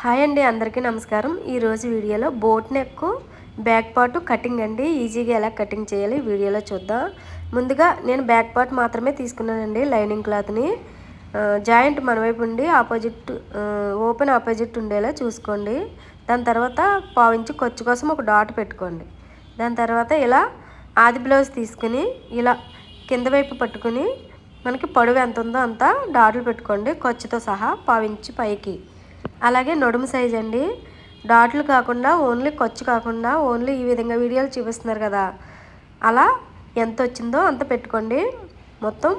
Hi అండి అందరికీ నమస్కారం. ఈరోజు వీడియోలో boat neck back part cutting అండి. ఈజీగా ఎలా కటింగ్ చేయాలి వీడియోలో చూద్దాం. ముందుగా నేను బ్యాక్ పార్ట్ మాత్రమే తీసుకున్నానండి లైనింగ్ క్లాత్ని. జాయింట్ మన వైపు ఉండి ఆపోజిట్ ఓపెన్ ఆపోజిట్ ఉండేలా చూసుకోండి. దాని తర్వాత పావించి ఖర్చు కోసం ఒక డాట్ పెట్టుకోండి. దాని తర్వాత ఇలా ఆది బ్లౌజ్ తీసుకుని ఇలా కింద వైపు పట్టుకుని మనకి పొడవు ఎంత ఉందో అంత డాట్లు పెట్టుకోండి. ఖర్చుతో సహా పావించి పైకి. అలాగే నడుము సైజ్ అండి. డాట్లు కాకుండా ఓన్లీ ఖర్చు కాకుండా ఓన్లీ ఈ విధంగా వీడియోలు చూపిస్తున్నారు కదా. అలా ఎంత వచ్చిందో అంత పెట్టుకోండి. మొత్తం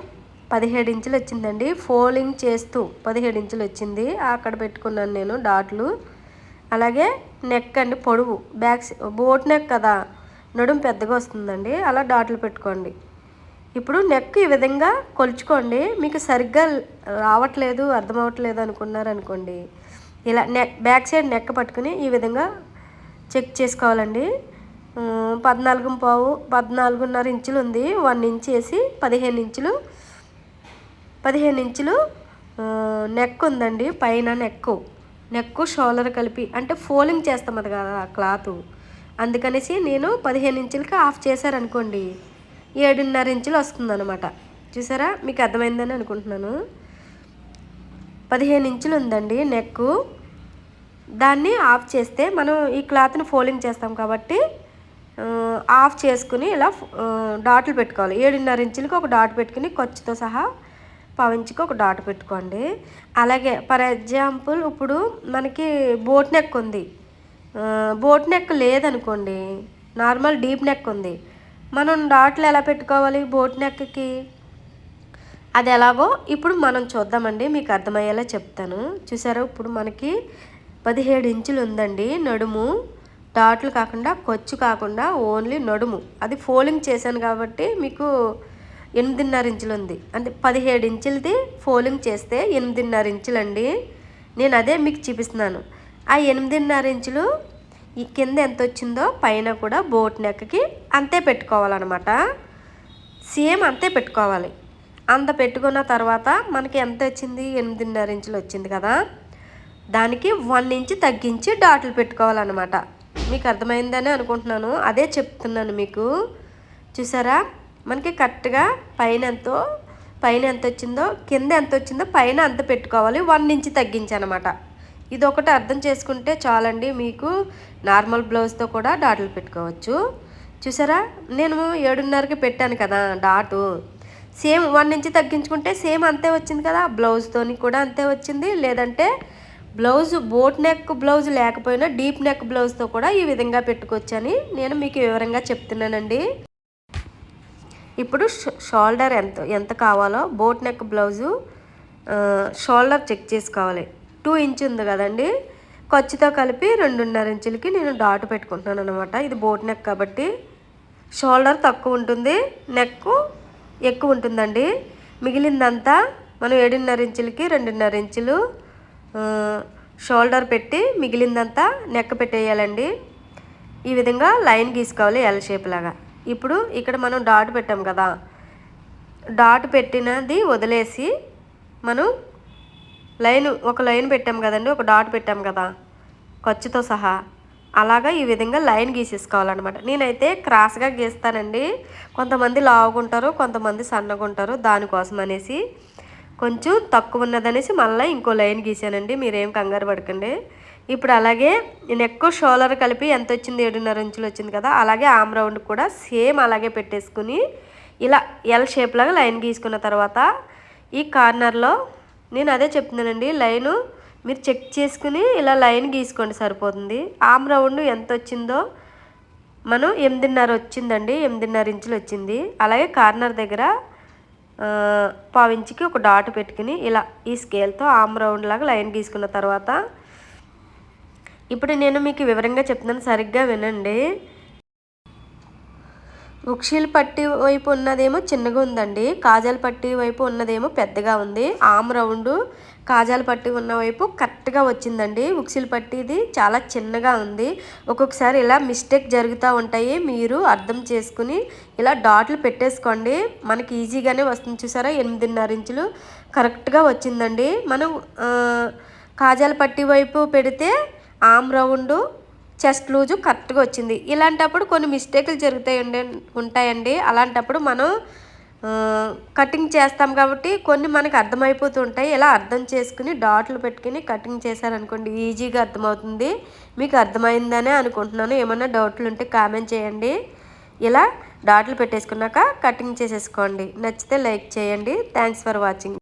పదిహేడు ఇంచులు వచ్చిందండి. ఫోల్డింగ్ చేస్తూ పదిహేడు ఇంచులు వచ్చింది. అక్కడ పెట్టుకున్నాను నేను డాట్లు అలాగే నెక్ అండి పొడవు. బ్యాక్స్ బోట్ నెక్ కదా. నడుము పెద్దగా వస్తుందండి. అలా డాట్లు పెట్టుకోండి. ఇప్పుడు నెక్ ఈ విధంగా కొలుచుకోండి. మీకు సరిగ్గా రావట్లేదు అర్థం అవ్వట్లేదు అనుకున్నారు అనుకోండి ఇలా నెక్ బ్యాక్ సైడ్ నెక్ పట్టుకుని ఈ విధంగా చెక్ చేసుకోవాలండి. పద్నాలుగు పావు పద్నాలుగున్నర ఇంచులు ఉంది. వన్ ఇంచ్ వేసి పదిహేను ఇంచులు పదిహేను ఇంచులు నెక్ ఉందండి. పైన నెక్ నెక్ షోలర్ కలిపి అంటే ఫోలింగ్ చేస్తాం అది కదా క్లాత్. అందుకనేసి నేను పదిహేను ఇంచులకి ఆఫ్ చేశారనుకోండి ఏడున్నర ఇంచులు వస్తుందన్నమాట. చూసారా? మీకు అర్థమైందని అనుకుంటున్నాను. పదిహేను ఇంచులు ఉందండి నెక్కు. దాన్ని ఆఫ్ చేస్తే మనం ఈ క్లాత్ని ఫోల్డింగ్ చేస్తాం కాబట్టి ఆఫ్ చేసుకుని ఇలా డాట్లు పెట్టుకోవాలి. ఏడున్నర ఇంచులకి ఒక డాట్ పెట్టుకుని ఖర్చుతో సహా పవించుకి ఒక డాట్ పెట్టుకోండి. అలాగే ఫర్ ఎగ్జాంపుల్ ఇప్పుడు మనకి బోట్ నెక్ ఉంది. బోట్ నెక్ లేదనుకోండి నార్మల్ డీప్ నెక్ ఉంది. మనం డాట్లు ఎలా పెట్టుకోవాలి బోట్ నెక్కి? అది ఎలాగో ఇప్పుడు మనం చూద్దామండి మీకు అర్థమయ్యేలా చెప్తాను. చూసారా ఇప్పుడు మనకి పదిహేడు ఇంచులు ఉందండి నడుము. డాట్లు కాకుండా కొచ్చు కాకుండా ఓన్లీ నడుము. అది ఫోలింగ్ చేశాను కాబట్టి మీకు ఎనిమిదిన్నర ఇంచులు ఉంది. అంటే పదిహేడు ఇంచులది ఫోలింగ్ చేస్తే ఎనిమిదిన్నర ఇంచులండి. నేను అదే మీకు చూపిస్తున్నాను. ఆ ఎనిమిదిన్నర ఇంచులు ఈ కింద ఎంత వచ్చిందో పైన కూడా బోట్ నెక్కి అంతే పెట్టుకోవాలన్నమాట. సేమ్ అంతే పెట్టుకోవాలి. అంత పెట్టుకున్న తర్వాత మనకి ఎంత వచ్చింది? ఎనిమిదిన్నర ఇంచులు వచ్చింది కదా. దానికి వన్ ఇంచ్ తగ్గించి డాట్లు పెట్టుకోవాలన్నమాట. మీకు అర్థమైందని అనుకుంటున్నాను. అదే చెప్తున్నాను మీకు. చూసారా? మనకి కరెక్ట్గా పైన ఎంతో పైన ఎంత వచ్చిందో కింద ఎంత వచ్చిందో పైన అంత పెట్టుకోవాలి. వన్ ఇంచ్ తగ్గించనమాట. ఇది ఒకటి అర్థం చేసుకుంటే చాలండి మీకు నార్మల్ బ్లౌజ్తో కూడా డాట్లు పెట్టుకోవచ్చు. చూసారా? నేను ఏడున్నరకి పెట్టాను కదా డాటు. సేమ్ వన్ ఇంచ్ తగ్గించుకుంటే సేమ్ అంతే వచ్చింది కదా? బ్లౌజ్తోని కూడా అంతే వచ్చింది. లేదంటే బ్లౌజ్ బోట్ నెక్ బ్లౌజ్ లేకపోయినా డీప్ నెక్ బ్లౌజ్తో కూడా ఈ విధంగా పెట్టుకోవచ్చని నేను మీకు వివరంగా చెప్తున్నానండి. ఇప్పుడు షో- షోల్డర్ ఎంత ఎంత కావాలో boat neck blouse shoulder check చేసుకోవాలి. టూ ఇంచ్ ఉంది కదండి. ఖర్చుతో కలిపి రెండున్నర ఇంచులకి నేను డాట్ పెట్టుకుంటున్నాను అనమాట ఇది బోట్ నెక్ కాబట్టి షోల్డర్ తక్కువ ఉంటుంది నెక్ ఎక్కువ ఉంటుందండి. మిగిలిందంతా మనం ఏడున్నర ఇంచులకి రెండున్నర ఇంచులు షోల్డర్ పెట్టి మిగిలిందంతా నెక్ పెట్టేయాలండి. ఈ విధంగా లైన్ గీసుకోవాలి ఎల్ షేప్ లాగా. ఇప్పుడు ఇక్కడ మనం డాట్ పెట్టాం కదా. డాట్ పెట్టినది వదిలేసి మనం లైన్ ఒక లైన్ పెట్టాం కదండి ఒక డాట్ పెట్టాం కదా. ఖర్చుతో సహా. అలాగా ఈ విధంగా లైన్ గీసేసుకోవాలన్నమాట. నేనైతే క్రాస్గా గీస్తానండి. కొంతమంది లావుగుంటారు కొంతమంది సన్నగా ఉంటారు దానికోసం అనేసి. కొంచెం తక్కువ ఉన్నదనేసి మళ్ళీ ఇంకో లైన్ గీసానండి మీరేం కంగారు పడకండి. ఇప్పుడు అలాగే నెక్ షోలర్ కలిపి ఎంత వచ్చింది ఏడున్నర ఇంచులు వచ్చింది కదా అలాగే ఆమ్ రౌండ్ కూడా సేమ్ అలాగే పెట్టేసుకుని ఇలా ఎల్ షేప్ లాగా లైన్ గీసుకున్న తర్వాత ఈ కార్నర్లో నేను అదే చెప్తున్నానండి లైను మీరు చెక్ చేసుకుని ఇలా లైన్ గీసుకోండి సరిపోతుంది. ఆమ్ రౌండ్ ఎంత వచ్చిందో మనం ఎనిమిదిన్నర వచ్చిందండి ఎనిమిదిన్నర ఇంచులు వచ్చింది. అలాగే కార్నర్ దగ్గర పావించికి ఒక డాట్ పెట్టుకుని ఇలా ఈ స్కేల్తో ఆమ్ రౌండ్ లాగా లైన్ గీసుకున్న తర్వాత ఇప్పుడు నేను మీకు వివరంగా చెప్తున్నాను సరిగ్గా వినండి. ఉక్షీల్ పట్టి వైపు ఉన్నదేమో చిన్నగా ఉందండి కాజల్ పట్టి వైపు ఉన్నదేమో పెద్దగా ఉంది. ఆమ్ రౌండ్ కాజాలు పట్టి ఉన్న వైపు కరెక్ట్గా వచ్చిందండి. ఉక్సిల్ పట్టిది చాలా చిన్నగా ఉంది. ఒక్కొక్కసారి ఇలా మిస్టేక్ జరుగుతూ ఉంటాయి. మీరు అర్థం చేసుకుని ఇలా డాట్లు పెట్టేసుకోండి. మనకి ఈజీగానే వస్తుంది చూసారా? ఎనిమిదిన్నర ఇంచులు కరెక్ట్గా వచ్చిందండి. మనం కాజాలు కాజాల పట్టి వైపు పెడితే ఆమ్ రౌండ్ చెస్ట్ లూజు కరెక్ట్గా వచ్చింది. ఇలాంటప్పుడు కొన్ని మిస్టేకులు జరుగుతాయి ఉంటాయండి. అలాంటప్పుడు మనం కటింగ్ చేస్తాం కాబట్టి కొన్ని మనకి అర్థమైపోతూ ఉంటాయి. ఇలా అర్థం చేసుకుని డాట్లు పెట్టుకుని కటింగ్ చేశారనుకోండి ఈజీగా అర్థమవుతుంది. మీకు అర్థమైందనే అనుకుంటున్నాను. ఏమైనా డౌట్లు ఉంటే కామెంట్ చేయండి. ఇలా డాట్లు పెట్టేసుకున్నాక కటింగ్ చేసేసుకోండి. నచ్చితే లైక్ చేయండి. Thanks for watching